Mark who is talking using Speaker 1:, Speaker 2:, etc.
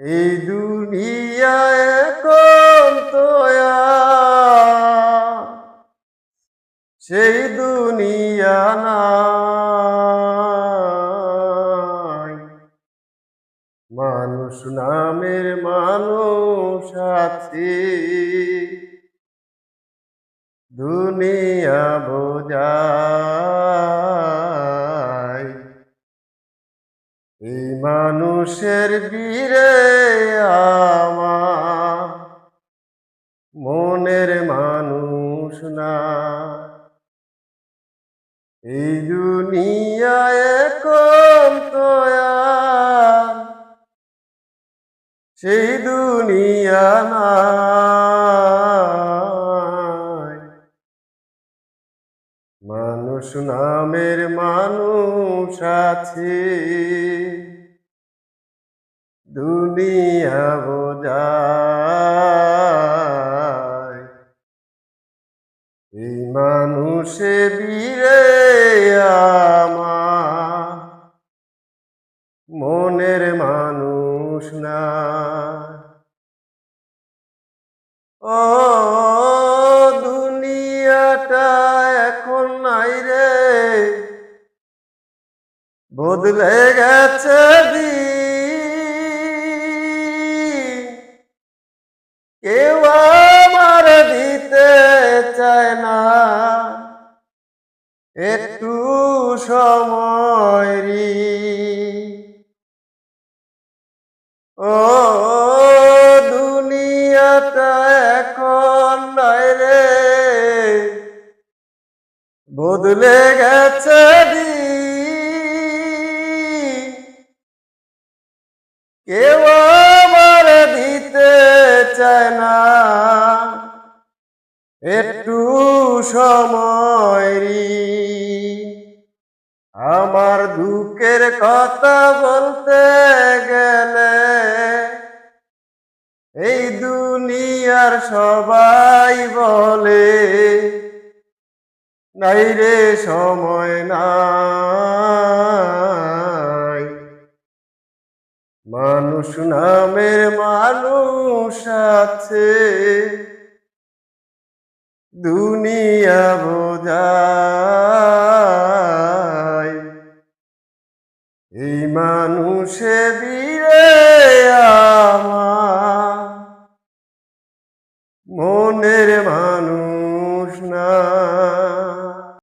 Speaker 1: এই দুনিয়ায় তোয়া। সেই দুনিয়া নাই। মানুষ নামের মানুষ আছে। দুনিয়া বোঝায় এই মানুষের বীরে আমার মনের মানুষ না। এই দুনিয়ায় তোয়া সেই দুনিয়া নাই মানুষ নামের মানুষ আছে। দুনিয়া বোঝায় এই মানুষে বীরে আমার। মনের মানুষ না। ও দুনিয়াটা এখন নাই রে। বদলে গেছে দিন। কেউ আমার দিতে চায় না। একটু সময়। ও, দুনিয়াটা এখন নাই রে। বদলে গেছে কেউ আমার দিতে চায় না। একটু সময় আমার দুঃখের কথা বলতে গেলে এই দুনিয়ার সবাই বলে নাই রে সময় নাই। মানুষ নামের মানুষ আছে। দুনিয়া বোঝায়। এই মানুষে বিরে আমার মনের মা